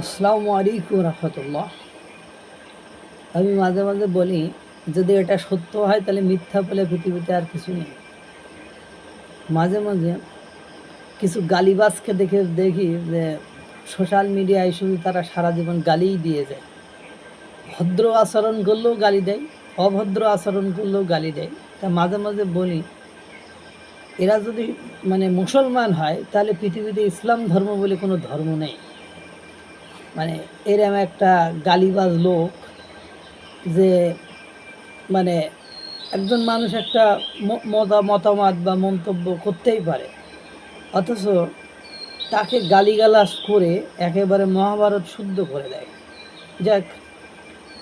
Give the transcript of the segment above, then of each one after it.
আসসালামু আলাইকুম রহমতুল্লাহ। আমি মাঝে মাঝে বলি, যদি এটা সত্য হয়, তাহলে মিথ্যা বলে পৃথিবীতে আর কিছু নেই। মাঝে মাঝে কিছু গালিবাজকে দেখে দেখি যে, সোশ্যাল মিডিয়ায় শুধু তারা সারা জীবন গালিই দিয়ে যায়। ভদ্র আচরণ করলেও গালি দেয়, অভদ্র আচরণ করলেও গালি দেয়। তা মাঝে মাঝে বলি, এরা যদি মানে মুসলমান হয়, তাহলে পৃথিবীতে ইসলাম ধর্ম বলে কোনো ধর্ম নেই। মানে এরম একটা গালিবাজ লোক যে মানে একজন মানুষ একটা মতা- মতামত বা মন্তব্য করতেই পারে। অথচ তাকে গালিগালাজ করে একেবারে মহাভারত শুদ্ধ করে দেয়। যাক,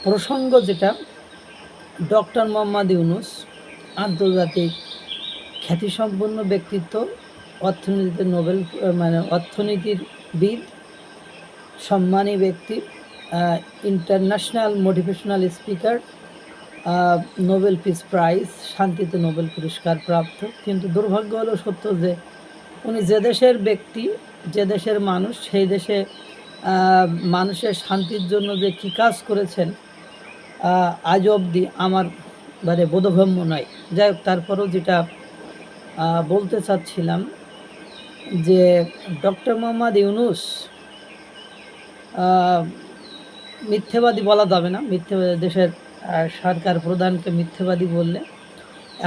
প্রসঙ্গ যেটা, ডক্টর মোহাম্মদ ইউনুস আন্তর্জাতিক খ্যাতিসম্পন্ন ব্যক্তিত্ব, অর্থনীতিতে নোবেল মানে অর্থনীতির বিদ সম্মানী ব্যক্তি international motivational speaker Nobel peace prize শান্তিতে নোবেল পুরস্কার প্রাপ্ত। কিন্তু দুর্ভাগ্য হলো সত্য যে, উনি যে দেশের ব্যক্তি, যে দেশের মানুষ, সেই দেশে মানুষের শান্তির জন্য যে কী কাজ করেছেন আজ অবধি আমার মানে বোধগম্য নয়। যাই হোক, তারপরেও যেটা বলতে চাচ্ছিলাম যে, ডক্টর মোহাম্মদ ইউনুস মিথ্যেবাদী বলা যাবে না। মিথ্যে দেশের সরকার প্রধানকে মিথ্যেবাদী বললে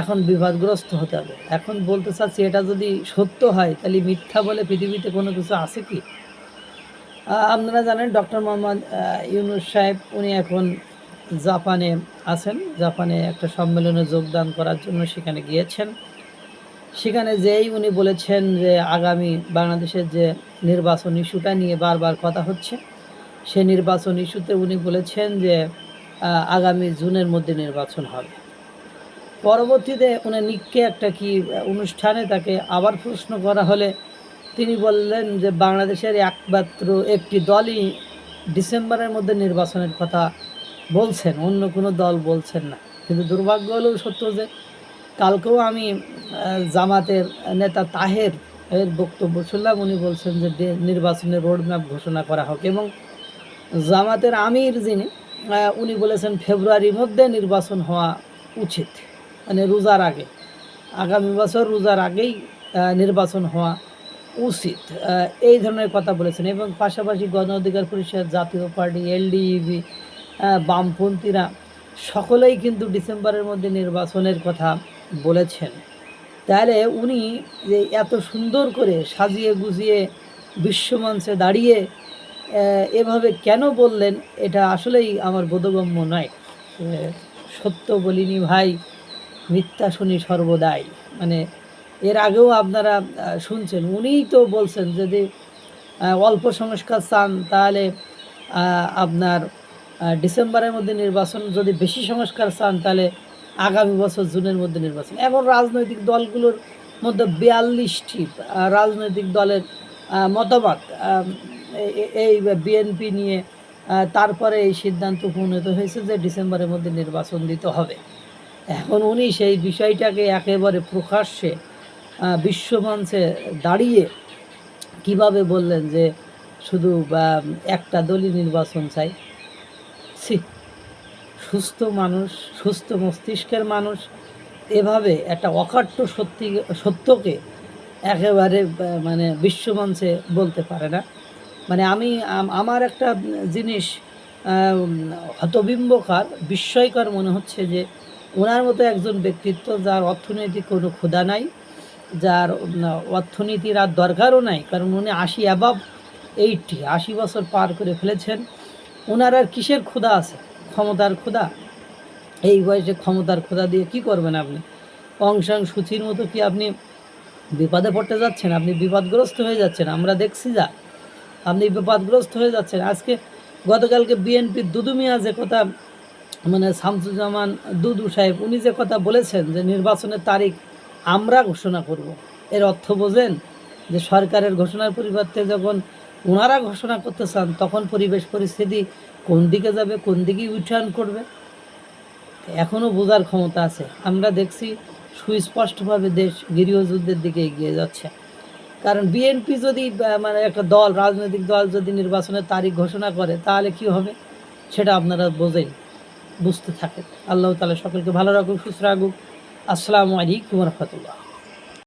এখন বিবাদগ্রস্ত হতে হবে। এখন বলতে চাচ্ছি, এটা যদি সত্য হয়, তাহলে মিথ্যা বলে পৃথিবীতে কোনো কিছু আছে কি? আপনারা জানেন, ডক্টর মোহাম্মদ ইউনুস সাহেব, উনি এখন জাপানে আছেন। জাপানে একটা সম্মেলনে যোগদান করার জন্য সেখানে গিয়েছেন। সেখানে যেই উনি বলেছেন যে আগামী বাংলাদেশের যে নির্বাচন ইস্যুটা নিয়ে বারবার কথা হচ্ছে সে নির্বাচন ইস্যুতে উনি বলেছেন যে আগামী জুনের মধ্যে নির্বাচন হবে। পরবর্তীতে উনি নিককে একটা কি, অনুষ্ঠানে তাকে আবার প্রশ্ন করা হলে তিনি বললেন যে, বাংলাদেশের একমাত্র একটি দলই ডিসেম্বরের মধ্যে নির্বাচনের কথা বলছেন, অন্য কোনো দল বলছেন না। কিন্তু দুর্ভাগ্য হলেও সত্য যে, কালকেও আমি জামাতের নেতা তাহের এর বক্তব্য শুনলাম, উনি বলছেন যে নির্বাচনের রোডম্যাপ ঘোষণা করা হোক এবং জামাতের আমির যিনি উনি বলেছেন ফেব্রুয়ারির মধ্যে নির্বাচন হওয়া উচিত মানে রোজার আগে, আগামী বছর রোজার আগেই নির্বাচন হওয়া উচিত। এই ধরনের কথা বলেছেন এবং পাশাপাশি গণ অধিকার পরিষদ, জাতীয় পার্টি এলডিইবি বামপন্থীরা সকলেই কিন্তু ডিসেম্বরের মধ্যে নির্বাচনের কথা বলেছেন। তাহলে উনি যে এত সুন্দর করে সাজিয়ে গুজিয়ে বিশ্বমঞ্চে দাঁড়িয়ে এভাবে কেন বললেন, এটা আসলেই আমার বোধগম্য নয়। সত্য বলিনি ভাই, মিথ্যা শুনি সর্বদাই। মানে এর আগেও আপনারা শুনছেন, উনিই তো বলছেন যদি অল্প সংস্কার চান, তাহলে আপনার ডিসেম্বরের মধ্যে নির্বাচন, যদি বেশি সংস্কার চান, তাহলে আগামী বছর জুনের মধ্যে নির্বাচন। এখন রাজনৈতিক দলগুলোর মধ্যে বিয়াল্লিশটি রাজনৈতিক দলের মতামত এই বিএনপি নিয়ে তারপরে এই সিদ্ধান্ত উপনীত হয়েছে যে ডিসেম্বরের মধ্যে নির্বাচন দিতে হবে। এখন উনি সেই বিষয়টাকে একেবারে প্রকাশ্যে বিশ্বমঞ্চে দাঁড়িয়ে কীভাবে বললেন যে শুধু একটা দলই নির্বাচন চাই? সি সুস্থ মানুষ, সুস্থ মস্তিষ্কের মানুষ, এভাবে একটা অকাট্য সত্যি, সত্যকে একেবারে মানে বিশ্বমঞ্চে বলতে পারে না। মানে আমি আমার একটা জিনিস হতবিম্বকার, বিস্ময়কর মনে হচ্ছে যে ওনার মতো একজন ব্যক্তিত্ব যার অর্থনৈতিক কোনো ক্ষুধা নাই, যার অর্থনীতির আর দরকারও নাই, কারণ উনি আশি অ্যাবাব এইটটি আশি বছর পার করে ফেলেছেন। ওনার আর কিসের ক্ষুধা আছে? ক্ষমতার ক্ষুধা? এই বয়সে ক্ষমতার ক্ষুধা দিয়ে কি করবেন আপনি? অংশাং সূচির মতো কি আপনি বিপদে পড়তে যাচ্ছেন? আপনি বিপদগ্রস্ত হয়ে যাচ্ছেন। আমরা দেখছি যা। আপনি বিপদগ্রস্ত হয়ে যাচ্ছেন। আজকে গতকালকে বিএনপির দুদু মিয়া যে কথা মানে শামসুজ্জামান দুদু সাহেব, উনি যে কথা বলেছেন যে নির্বাচনের তারিখ আমরা ঘোষণা করব, এর অর্থ বোঝেন যে সরকারের ঘোষণার পরিবর্তে যখন ওনারা ঘোষণা করতে চান, তখন পরিবেশ পরিস্থিতি কোন দিকে যাবে, কোন দিকে ইউটার্ন করবে? এখনও বোঝার ক্ষমতা আছে। আমরা দেখছি সুস্পষ্টভাবে দেশ গৃহযুদ্ধের দিকে এগিয়ে যাচ্ছে। কারণ বিএনপি যদি মানে একটা দল, রাজনৈতিক দল যদি নির্বাচনের তারিখ ঘোষণা করে, তাহলে কি হবে? সেটা আপনারা বোঝেন, বুঝতে থাকেন। আল্লাহ তালা সকলকে ভালো রাখুক, সুস্থ রাখুক। আসসালামু আলাইকুম রহমতুল্লাহ।